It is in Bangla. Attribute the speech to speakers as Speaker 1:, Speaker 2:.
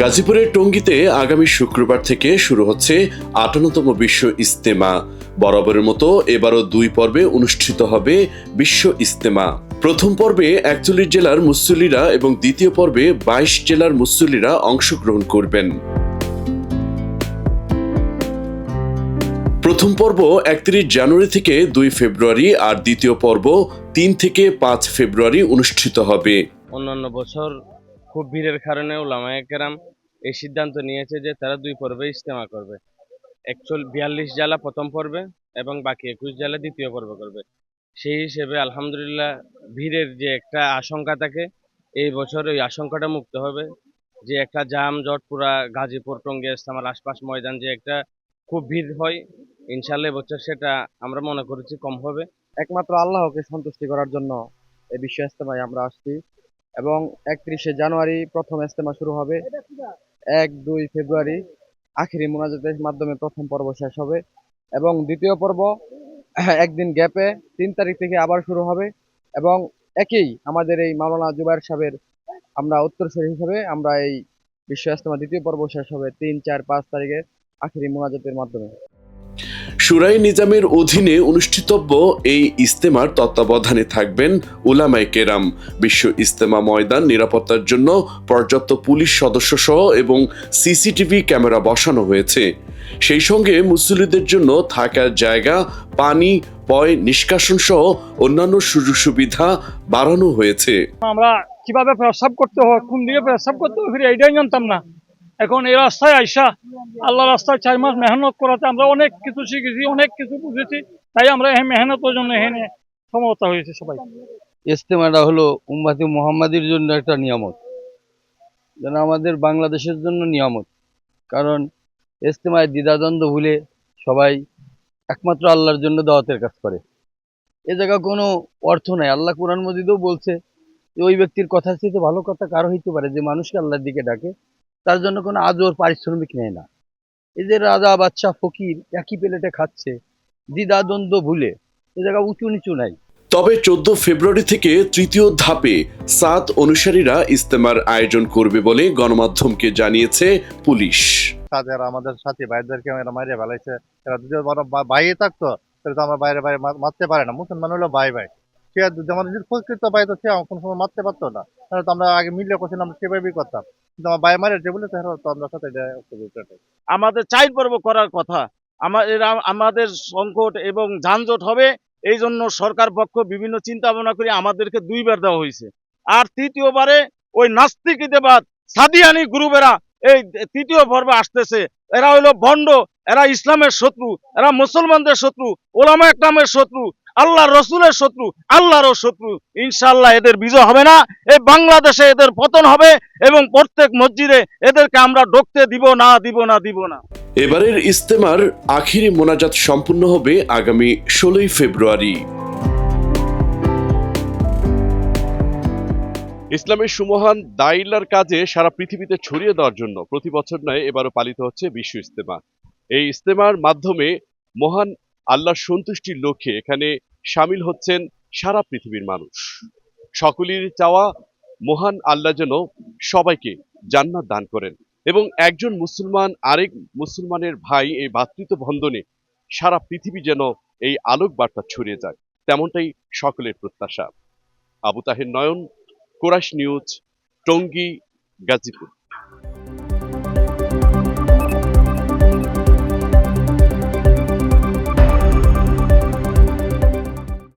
Speaker 1: গাজীপুরের টঙ্গীতে আগামী শুক্রবার থেকে শুরু হচ্ছে আটান্নতম বিশ্ব ইস্তেমা বরাবরের মতো এবারও দুই পর্বে অনুষ্ঠিত হবে বিশ্ব ইস্তেমা প্রথম পর্বে একচল্লিশ জেলার মুসল্লিরা এবং দ্বিতীয় পর্বে বাইশ জেলার মুসল্লিরা অংশগ্রহণ করবেন। প্রথম পর্ব একত্রিশ জানুয়ারি থেকে দুই ফেব্রুয়ারি আর দ্বিতীয় পর্ব তিন থেকে পাঁচ ফেব্রুয়ারি অনুষ্ঠিত হবে।
Speaker 2: অন্যান্য বছর খুব ভিড়ের কারণে ওলামায়ে কেরাম এই সিদ্ধান্ত নিয়েছে যে তারা দুই পর্বে ইজতেমা করবে। একচুয়াল বিয়াল্লিশ জেলা প্রথম পর্বে এবং বাকি একুশ জেলা দ্বিতীয় পর্ব করবে। সেই হিসেবে আলহামদুলিল্লাহ ভিড়ের যে একটা আশঙ্কা থাকে, এই বছর ওই আশঙ্কাটা মুক্ত হবে যে একটা জাম জট পুরা গাজীপুর, টঙ্গী ইস্তামার আশপাশ ময়দান যে একটা খুব ভিড় হয় ইনশাল্লাহ এবছর সেটা আমরা মনে করেছি কম হবে।
Speaker 3: একমাত্র আল্লাহকে সন্তুষ্টি করার জন্য এই বিশ্ব ইস্তেমায় আমরা আসছি এবং একত্রিশে জানুয়ারি প্রথম ইস্তেমা শুরু হবে। এক দুই ফেব্রুয়ারি আখেরি মোনাজাতের মাধ্যমে প্রথম পর্ব শেষ হবে এবং দ্বিতীয় পর্ব একদিন গ্যাপে তিন তারিখ থেকে আবার শুরু হবে এবং একই আমাদের এই মাওলানা জুবাইর সাহেবের আমরা উত্তরসূরি হিসাবে আমরা এই বিশ্ব ইস্তেমা দ্বিতীয় পর্ব শেষ হবে তিন, চার, পাঁচ তারিখে আখেরি মোনাজাতের মাধ্যমে।
Speaker 1: সুরাই নিজামের অধীনে অনুষ্ঠিতব্য এই ইস্তেমার তত্ত্বাবধানে থাকবেন উলামায়ে কেরাম। বিশ্ব ইস্তেমা ময়দান নিরাপত্তার জন্য পর্যাপ্ত পুলিশ সদস্য সহ এবং সিসিটিভি ক্যামেরা বসানো হয়েছে। সেই সঙ্গে মুসল্লিদের জন্য থাকার জায়গা, পানি, পয় নিষ্কাশন সহ অন্যান্য সুযোগ সুবিধা বাড়ানো হয়েছে।
Speaker 4: আমরা কীভাবে প্রস্রাব করতে হয়, কোন দিকে প্রস্রাব করতে হয়, ফিরে এইটাই জানতাম না। এখন এই রাস্তায় আইসা আল্লাহ রাস্তায় চার মাস মেহনত করাতে আমরা অনেক কিছু শিখেছি, অনেক কিছু বুঝেছি। তাই আমরা এই মেহনতের জন্য এখানে সমতা হয়েছে সবাই।
Speaker 5: ইস্তেমাটা হলো উম্মাতি মুহাম্মাদির জন্য একটা নিয়ামত। যেন আমাদের বাংলাদেশের জন্য নিয়ামত। কারণ ইস্তেমায় দ্বিধাদ্বন্দ্ব ভুলে সবাই একমাত্র আল্লাহর জন্য দাওয়াতের কাজ করে। এ জায়গা কোনো অর্থ নাই। আল্লাহ কোরআন মজিদেও বলছে যে, ওই ব্যক্তির কথার চেয়ে ভালো কথা কারও হইতে পারে যে, মানুষকে আল্লাহর দিকে ডাকে। তার জন্য কোনো আজর পারিশ্রমিক নেয় না। এই যে রাজা বাচ্চা ফকির একই প্লেটে খাচ্ছে দ্বিধাদ্বন্দ্ব ভুলে এ জায়গা উঁচু নিচু নাই।
Speaker 1: তবে চোদ্দ ফেব্রুয়ারি থেকে তৃতীয় ধাপে সাত অনুসারীরা ইস্তেমার আয়োজন করবে বলে গণমাধ্যমকে জানিয়েছে পুলিশ।
Speaker 6: তাদের আমাদের সাথী ভাইদেরকে এরা মারিয়ে ফেলাইছে। এরা যদি বড় বাইরে থাকতো তাহলে তো আমরা বাইরে বাইরে মারতে পারে না। মুসলমান হলো ভাই ভাই। সে যেমন যদি প্রকৃত ভাই তো সে কোনো সময় মারতে পারতো না। তাহলে তো আমরা আগে মিলে করছিলাম আমরা সেভাবেই করতাম। কিন্তু আমার ভাই মারে যে বলে তো আমরা সাথে এটা- এটা-
Speaker 7: আমাদের চার পর্ব করার কথা। আমার এরা আমাদের সংকট এবং যানজট হবে, এই জন্য সরকার পক্ষ বিভিন্ন চিন্তা ভাবনা করে আমাদেরকে দুইবার দেওয়া হয়েছে। আর তৃতীয়বারে ওই নাস্তিক নাস্তিকবাদ সাদিয়ানি গ্রুপেরা এই তৃতীয় পর্বে আসতেছে। এরা হইল ভণ্ড, এরা ইসলামের শত্রু, এরা মুসলমানদের শত্রু, ওলামা একরামের শত্রু আল্লাহ রসুলের শত্রু আল্লাহরও শত্রু। ইনশাআল্লাহ এদের বিজয় হবে না। এই বাংলাদেশে এদের পতন হবে এবং প্রত্যেক মসজিদে এদেরকে আমরা ঢুকতে দিব না দিব না দিব না।
Speaker 1: এবারের ইস্তেমার আখিরি মোনাজাত সম্পূর্ণ হবে আগামী ষোলোই ফেব্রুয়ারি। ইসলামের সুমহান দাইলার কাজে সারা পৃথিবীতে ছড়িয়ে দেওয়ার জন্য প্রতি বছর নয় এবারও পালিত হচ্ছে বিশ্ব ইস্তেমা। এই ইস্তেমার মাধ্যমে মহান আল্লাহর সন্তুষ্টির লক্ষ্যে এখানে সামিল হচ্ছেন সারা পৃথিবীর মানুষ। সকলেরই চাওয়া মহান আল্লাহ যেন সবাইকে জান্নাত দান করেন এবং একজন মুসলমান আরেক মুসলমানের ভাই এই ভ্রাতৃত্ব বন্ধনে সারা পৃথিবী যেন এই আলোক বার্তা ছড়িয়ে যায়। তেমনটাই সকলের প্রত্যাশা। Abu Taher Nayan Chorus News, Tongi, Gazipur.